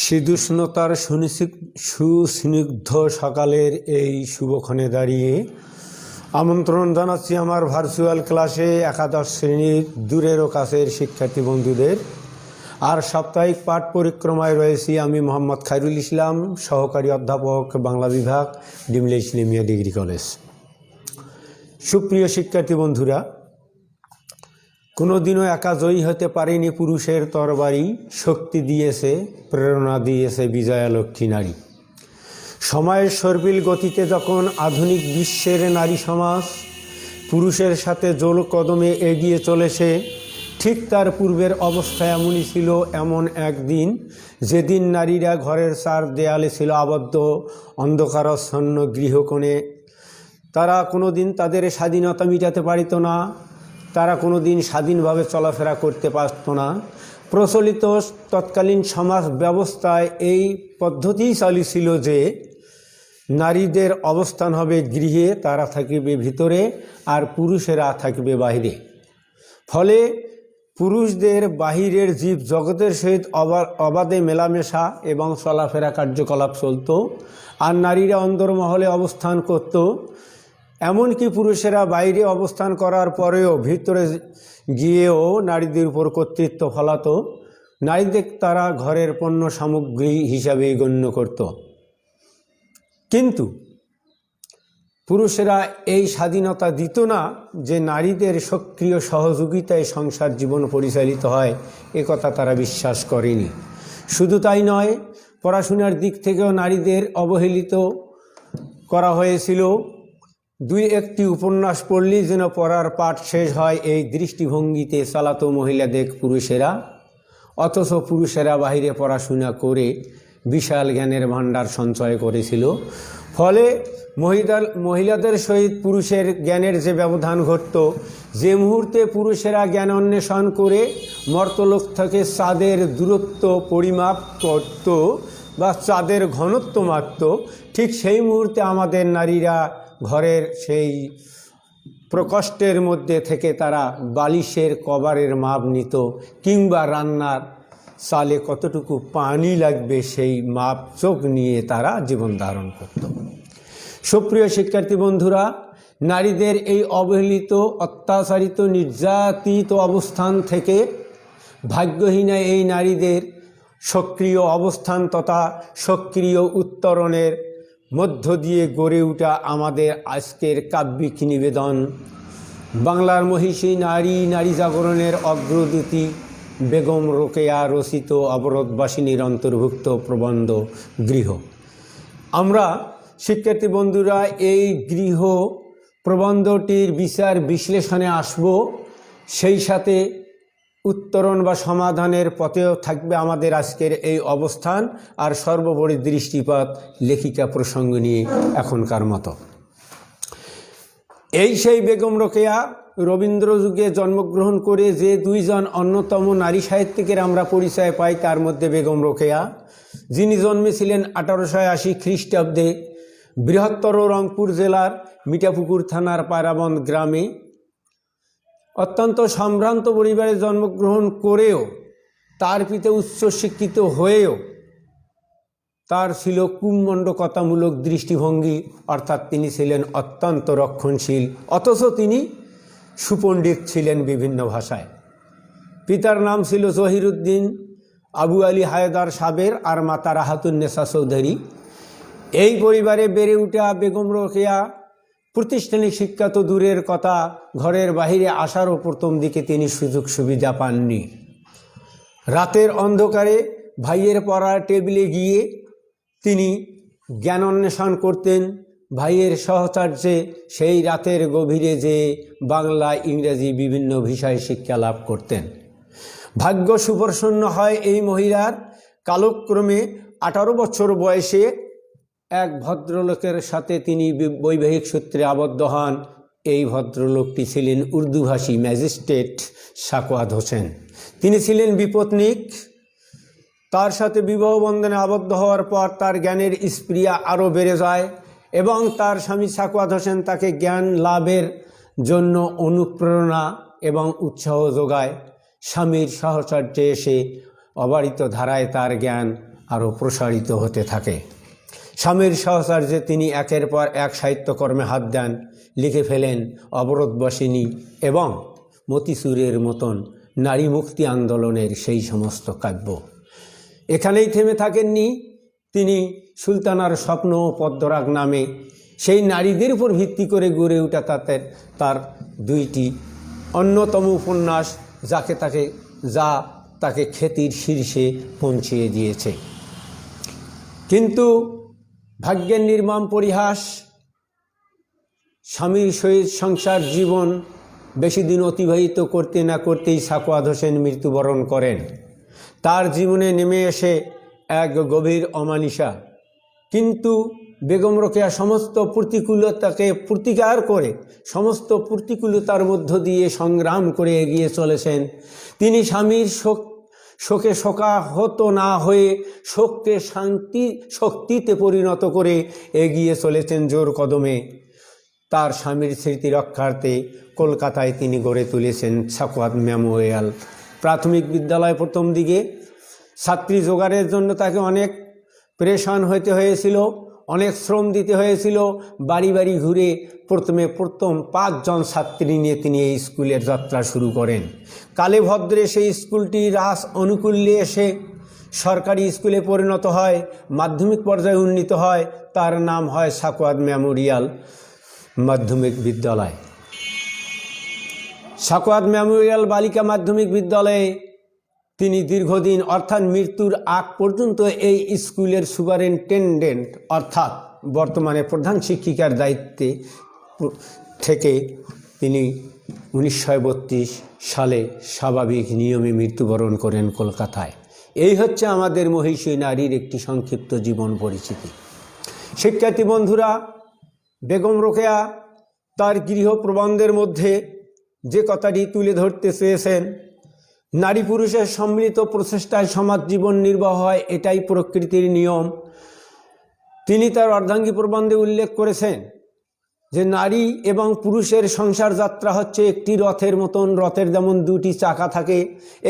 শীদুষ্ণতার সুস্নিগ্ধ সকালের এই শুভক্ষণে দাঁড়িয়ে আমন্ত্রণ জানাচ্ছি আমার ভার্চুয়াল ক্লাসে একাদশ শ্রেণির দূরের ও কাছের শিক্ষার্থী বন্ধুদের। আর সাপ্তাহিক পাঠ পরিক্রমায় রয়েছি আমি মোহাম্মদ খায়রুল ইসলাম, সহকারী অধ্যাপক, বাংলা বিভাগ ডিমলে ইসলামিয়া ডিগ্রি কলেজ। সুপ্রিয় শিক্ষার্থী বন্ধুরা কোনোদিনও একা জয়ী হতে পারেনি পুরুষের তরবারি। শক্তি দিয়েছে, প্রেরণা দিয়েছে বিজয়া লক্ষ্মী নারী। সময়ের সর্বিল গতিতে যখন আধুনিক বিশ্বের নারী সমাজ পুরুষের সাথে জোল কদমে এগিয়ে চলেছে, ঠিক তার পূর্বের অবস্থা এমনই ছিল এমন একদিন যেদিন নারীরা ঘরের চার দেয়ালে ছিল আবদ্ধ, অন্ধকারাচ্ছন্ন গৃহকোণে। তারা কোনো দিন তাদের স্বাধীনতা মিটাতে পারিত না। তারা কোনো দিন স্বাধীনভাবে চলাফেরা করতে পারত না। প্রচলিত তৎকালীন সমাজ ব্যবস্থায় এই পদ্ধতিই চালু ছিল যে, নারীদের অবস্থান হবে গৃহে, তারা থাকবে ভিতরে আর পুরুষেরা থাকবে বাহিরে। ফলে পুরুষদের বাহিরের জীব জগতের সহিত অবা, অবাধে মেলামেশা এবং চলাফেরা কার্যকলাপ চলত। আর নারীরা অন্দরমহলে অবস্থান করত। এমনকি পুরুষেরা বাইরে অবস্থান করার পরেও ভিতরে গিয়েও নারীদের উপর কর্তৃত্ব ফলাতো। নারীদের তারা ঘরের পণ্য সামগ্রী হিসাবে গণ্য করত। কিন্তু পুরুষেরা এই স্বাধীনতা দিত না যে নারীদের সক্রিয় সহযোগিতায় সংসার জীবন পরিচালিত হয়, এ কথা তারা বিশ্বাস করেনি। শুধু তাই নয়, পড়াশোনার দিক থেকেও নারীদের অবহেলিত করা হয়েছিল। দুই একটি উপন্যাস পড়লেই যেন পড়ার পাঠ শেষ হয় এই দৃষ্টিভঙ্গিতে চালাতো মহিলাদের পুরুষেরা। অথচ পুরুষেরা বাইরে পড়াশোনা করে বিশাল জ্ঞানের ভাণ্ডার সঞ্চয় করেছিল। ফলে মহিলার, মহিলাদের সহিত পুরুষের জ্ঞানের যে ব্যবধান ঘটত, যে মুহূর্তে পুরুষেরা জ্ঞান অন্বেষণ করে মর্তলোক থেকে চাঁদের দূরত্ব পরিমাপ করত বা চাঁদের ঘনত্ব মাপত, ঠিক সেই মুহূর্তে আমাদের নারীরা ঘরের সেই প্রকষ্টের মধ্যে থেকে তারা বালিশের কভারের মাপ নিত কিংবা রান্নার চালে কতটুকু পানি লাগবে সেই মাপ চোখ নিয়ে তারা জীবন ধারণ করত। সুপ্রিয় শিক্ষার্থী বন্ধুরা, নারীদের এই অবহেলিত, অত্যাচারিত, নির্যাতিত অবস্থান থেকে ভাগ্যহীনা এই নারীদের সক্রিয় অবস্থান তথা সক্রিয় উত্তরণের মধ্য দিয়ে গড়ে ওঠা আমাদের আজকের কাব্যিক নিবেদন। বাংলার মহিষী নারী নারী জাগরণের অগ্রদূতী বেগম রোকেয়া রচিত অবরোধবাসিনীর অন্তর্ভুক্ত প্রবন্ধ গৃহ। আমরা শিক্ষার্থী বন্ধুরা, এই গৃহ প্রবন্ধটির বিচার বিশ্লেষণে আসব। সেই সাথে উত্তরণ বা সমাধানের পথেও থাকবে আমাদের আজকের এই অবস্থান আর সর্বোপরি দৃষ্টিপাত, লেখিকা প্রসঙ্গ নিয়ে এখনকার মতো। এই সেই বেগম রোকেয়া রবীন্দ্র যুগে জন্মগ্রহণ করে যে দুইজন অন্যতম নারী সাহিত্যিকের আমরা পরিচয় পাই, তার মধ্যে বেগম রোকেয়া। যিনি জন্মেছিলেন আঠারোশো আশি খ্রিস্টাব্দে বৃহত্তর রংপুর জেলার মিঠাপুকুর থানার পায়রাবন্দ গ্রামে। অত্যন্ত সম্ভ্রান্ত পরিবারে জন্মগ্রহণ করেও তার পিতা উচ্চশিক্ষিত হয়েও তার ছিল কুমণ্ডকতামূলক দৃষ্টিভঙ্গি, অর্থাৎ তিনি ছিলেন অত্যন্ত রক্ষণশীল, অথচ তিনি সুপণ্ডিত ছিলেন বিভিন্ন ভাষায়। পিতার নাম ছিল জহিরুদ্দিন, আবু আলী হায়দার সাবের আর মাতা রাহাতুন্নেসা চৌধুরী। এই পরিবারে বেড়ে উঠা বেগম রোকেয়া প্রাতিষ্ঠানিক শিক্ষা তো দূরের কথা, ঘরের বাহিরে আসারও প্রথম দিকে তিনি সুযোগ সুবিধা পাননি। রাতের অন্ধকারে ভাইয়ের পড়ার টেবিলে গিয়ে তিনি জ্ঞান অন্বেষণ করতেন, ভাইয়ের সহচার্যে সেই রাতের গভীরে যে বাংলা, ইংরেজি বিভিন্ন বিষয়ে শিক্ষা লাভ করতেন। ভাগ্য সুপ্রসন্ন হয় এই মহিলার, কালক্রমে আঠারো বছর বয়সে এক ভদ্রলোকের সাথে তিনি বৈবাহিক সূত্রে আবদ্ধ হন। এই ভদ্রলোকটি ছিলেন উর্দুভাষী ম্যাজিস্ট্রেট সাকোয়াদ হোসেন। তিনি ছিলেন বিপত্নিক। তার সাথে বিবাহ বন্ধনে আবদ্ধ হওয়ার পর তার জ্ঞানের স্প্রিয়া আরও বেড়ে যায় এবং তার স্বামী সাকোয়াদ হোসেন তাকে জ্ঞান লাভের জন্য অনুপ্রেরণা এবং উৎসাহ যোগায়। স্বামীর সহচর্যে এসে অবারিত ধারায় তার জ্ঞান আরও প্রসারিত হতে থাকে। স্বামীর সহচার্যে তিনি একের পর এক সাহিত্যকর্মে হাত দেন, লিখে ফেলেন অবরোধবাসিনী এবং মতিসুরের মতন নারী মুক্তি আন্দোলনের সেই সমস্ত কাব্য। এখানেই থেমে থাকেননি তিনি সুলতানার স্বপ্ন ও পদ্মরাগ নামে। সেই নারীদের উপর ভিত্তি করে গড়ে ওঠা তাদের তার দুইটি অন্যতম উপন্যাস যাকে তাকে, যা তাকে খ্যাতির শীর্ষে পৌঁছিয়ে দিয়েছে। কিন্তু ভাগ্যের নির্মম পরিহাস, স্বামীর সহিত সংসার জীবন বেশি দিন অতিবাহিত করতে না করতেই সাকোয়াদ হোসেন মৃত্যুবরণ করেন। তার জীবনে নেমে এসে এক গভীর অমানিসা কিন্তু বেগম রোকেয়া সমস্ত প্রতিকূলতাকে প্রতিকার করে, সমস্ত প্রতিকূলতার মধ্য দিয়ে সংগ্রাম করে এগিয়ে চলেছেন। তিনি স্বামীর শোক শোকে শোকাহত না হয়ে শোককে শান্তি, শক্তিতে পরিণত করে এগিয়ে চলেছেন জোর কদমে। তার স্বামীর স্মৃতি রক্ষার্থে কলকাতায় তিনি গড়ে তুলেছেন সাকওয়াত মেমোরিয়াল প্রাথমিক বিদ্যালয় প্রথম দিকে ছাত্রী জোগাড়ের জন্য তাকে অনেক প্রেশান হইতে হয়েছিল। অনেক শ্রম দিতে হয়েছিল। বাড়ি বাড়ি ঘুরে প্রথমে প্রথম পাঁচজন ছাত্রী নিয়ে তিনি এই স্কুলের যাত্রা শুরু করেন। কালে ভদ্রে সেই স্কুলটি রাস অনুকূল্যে এসে সরকারি স্কুলে পরিণত হয়, মাধ্যমিক পর্যায়ে উন্নীত হয়। তার নাম হয় সাকওয়াদ মেমোরিয়াল মাধ্যমিক বিদ্যালয়। সাকওয়াত মেমোরিয়াল বালিকা মাধ্যমিক বিদ্যালয়ে তিনি দীর্ঘদিন, অর্থাৎ মৃত্যুর আগ পর্যন্ত এই স্কুলের সুপারিনটেন্ডেন্ট, অর্থাৎ বর্তমানে প্রধান শিক্ষিকার দায়িত্বে থেকে তিনি উনিশশো বত্রিশ সালে স্বাভাবিক নিয়মে মৃত্যুবরণ করেন কলকাতায়। এই হচ্ছে আমাদের মহিষী নারীর একটি সংক্ষিপ্ত জীবন পরিচিতি। শিক্ষার্থী বন্ধুরা, বেগম রোকেয়া তার গৃহ প্রবন্ধের মধ্যে যে কথাটি তুলে ধরতে চেয়েছেন নারী পুরুষের সম্মিলিত প্রচেষ্টায় সমাজ জীবন নির্বাহ হয়, এটাই প্রকৃতির নিয়ম। তিনি তার অর্ধাঙ্গী প্রবন্ধে উল্লেখ করেছেন যে নারী এবং পুরুষের সংসার যাত্রা হচ্ছে একটি রথের মতন। রথের যেমন দুটি চাকা থাকে,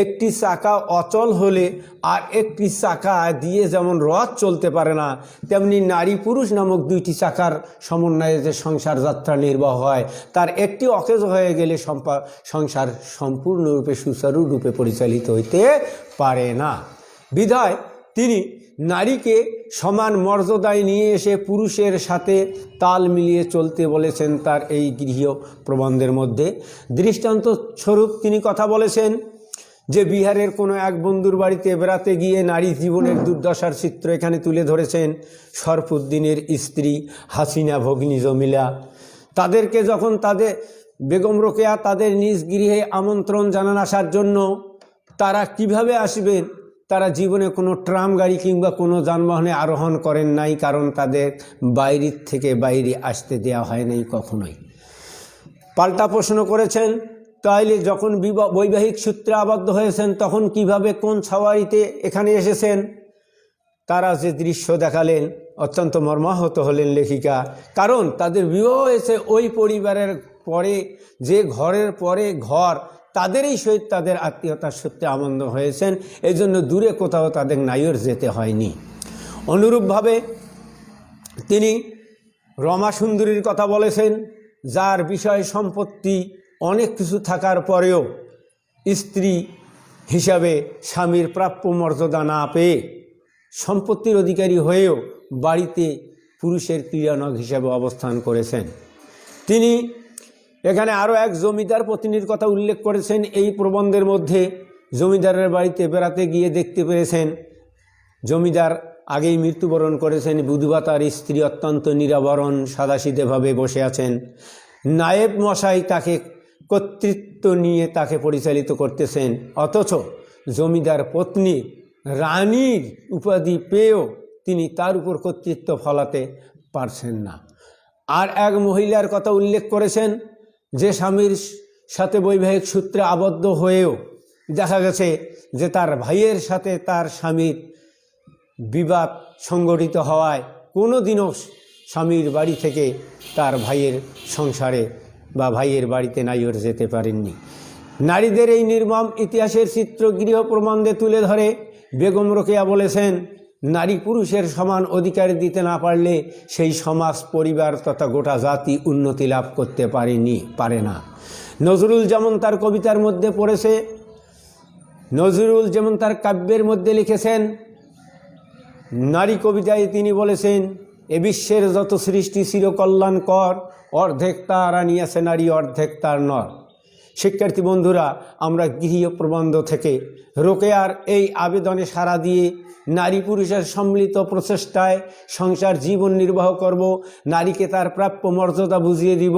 একটি চাকা অচল হলে আর একটি চাকা দিয়ে যেমন রথ চলতে পারে না, তেমনি নারী পুরুষ নামক দুইটি চাকার সমন্বয়ে যে সংসার যাত্রা নির্বাহ হয়, তার একটি অকেজ হয়ে গেলে সংসার সম্পূর্ণরূপে সুচারুরূপে পরিচালিত হইতে পারে না। বিধায় তিনি নারীকে সমান মর্যাদায় নিয়ে এসে পুরুষের সাথে তাল মিলিয়ে চলতে বলেছেন তার এই গৃহ প্রবন্ধের মধ্যে। দৃষ্টান্ত স্বরূপ তিনি কথা বলেছেন যে বিহারের কোনো এক বন্ধুর বাড়িতে বেড়াতে গিয়ে নারী জীবনের দুর্দশার চিত্র এখানে তুলে ধরেছেন। শরফুদ্দিনের স্ত্রী হাসিনা ভগ্নী জমিলা তাদেরকে যখন তাদের বেগম রোকেয়া তাদের নিজ গৃহে আমন্ত্রণ জানান আসার জন্য, তারা কীভাবে আসবেন? তারা জীবনে কোনো ট্রাম গাড়ি কিংবা কোনো যানবাহনে আরোহণ করেন নাই, কারণ তাদের বাইরের থেকে বাইরে আসতে দেওয়া হয় নাই কখনোই। পাল্টা প্রশ্ন করেছেন, তাইলে যখন বিবা- বৈবাহিক সূত্রে আবদ্ধ হয়েছেন, তখন কীভাবে কোন ছাওয়ারিতে এখানে এসেছেন? তারা যে দৃশ্য দেখালেন, অত্যন্ত মর্মাহত হলেন লেখিকা। কারণ তাদের বিবাহ হয়েছে ওই পরিবারের পরে, যে ঘরের পরে ঘর তাদেরই সহিত তাদের আত্মীয়তার সূত্রে আনন্দ হয়েছেন। এই জন্য দূরে কোথাও তাদের নাইর যেতে হয়নি। অনুরূপভাবে তিনি রমা সুন্দরীর কথা বলেছেন, যার বিষয় সম্পত্তি অনেক কিছু থাকার পরেও স্ত্রী হিসাবে স্বামীর প্রাপ্য মর্যাদা না পেয়ে সম্পত্তির অধিকারী হয়েও বাড়িতে পুরুষের ক্রিয়ানক হিসাবে অবস্থান করেছেন। তিনি এখানে আরও এক জমিদার পত্নীর কথা উল্লেখ করেছেন। এই প্রবন্ধের মধ্যে জমিদারের বাড়িতে বেড়াতে গিয়ে দেখতে পেরেছেন জমিদার আগেই মৃত্যুবরণ করেছেন। বুধবা তার স্ত্রী অত্যন্ত নিরাবরণ, সাদাসিধেভাবে বসে আছেন। নায়েব মশাই তাকে কর্তৃত্ব নিয়ে তাকে পরিচালিত করতেছেন। অথচ জমিদার পত্নী রানীর উপাধি পেয়েও তিনি তার উপর কর্তৃত্ব ফলাতে পারছেন না। আর এক মহিলার কথা উল্লেখ করেছেন যে স্বামীর সাথে বৈবাহিক সূত্রে আবদ্ধ হয়েও দেখা গেছে যে তার ভাইয়ের সাথে তার স্বামীর বিবাদ সংগঠিত হওয়ায় কোনো দিনও স্বামীর বাড়ি থেকে তার ভাইয়ের সংসারে বা ভাইয়ের বাড়িতে নাইর যেতে পারেননি। নারীদের এই নির্মম ইতিহাসের চিত্র গৃহ প্রবন্ধে তুলে ধরে বেগম রোকেয়া বলেছেন নারী পুরুষের সমান অধিকার দিতে না পারলে সেই সমাজ, পরিবার তথা গোটা জাতি উন্নতি লাভ করতে পারেনি, পারে না। নজরুল যেমন তার কবিতার মধ্যে পড়েছে, নজরুল যেমন তার কাব্যের মধ্যে লিখেছেন, নারী কবিতায় তিনি বলেছেন, এ বিশ্বের যত সৃষ্টি চিরকল্যাণকর, অর্ধেক তার আনিয়াছে নারী, অর্ধেক তার নর। শিক্ষার্থী বন্ধুরা, আমরা গৃহীয় প্রবন্ধ থেকে রোকেয়ার এই আবেদনে সাড়া দিয়ে নারী পুরুষের সম্মিলিত প্রচেষ্টায় সংসার জীবন নির্বাহ করব, নারীকে তার প্রাপ্য মর্যাদা বুঝিয়ে দিব,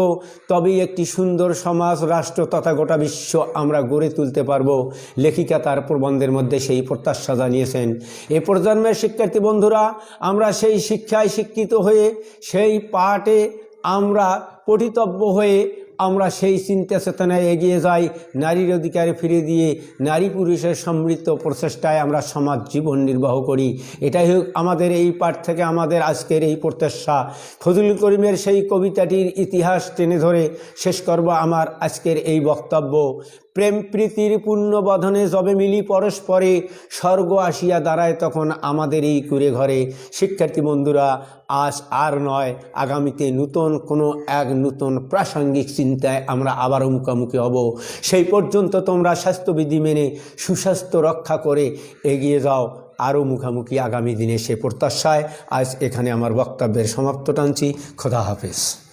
তবেই একটি সুন্দর সমাজ, রাষ্ট্র তথা গোটা বিশ্ব আমরা গড়ে তুলতে পারব। লেখিকা তার প্রবন্ধের মধ্যে সেই প্রত্যাশা জানিয়েছেন, এ প্রজন্মের শিক্ষার্থী বন্ধুরা, আমরা সেই শিক্ষায় শিক্ষিত হয়ে সেই পাঠে আমরা পঠিতব্য হয়ে আমরা সেই চিন্তা চেতনায় এগিয়ে যাই, নারীর অধিকার ফিরে দিয়ে, নারী পুরুষের সমৃদ্ধ প্রচেষ্টায় আমরা সমাজ জীবন নির্বাহ করি। এটাই হোক আমাদের এই পাঠ থেকে আমাদের আজকের এই প্রত্যাশা। ফজল করিমের সেই কবিতাটির ইতিহাস টেনে ধরে শেষ করব আমার আজকের এই বক্তব্য। প্রেম প্রীতির পুণ্যবধনে যবে মিলি পরস্পরে স্বর্গ আসিয়া দাঁড়ায় তখন আমাদের এই কুড়ে ঘরে। শিক্ষার্থী বন্ধুরা, আজ আর নয়, আগামীতে নূতন কোনো এক নূতন প্রাসঙ্গিক চিন্তায় আমরা আবারও মুখোমুখি হব। সেই পর্যন্ত তোমরা স্বাস্থ্যবিধি মেনে, সুস্বাস্থ্য রক্ষা করে এগিয়ে যাও। আরও মুখামুখি আগামী দিনে সে প্রত্যাশায়। আজ এখানে আমার বক্তব্যের সমাপ্ত টানছি। খোদা হাফেজ।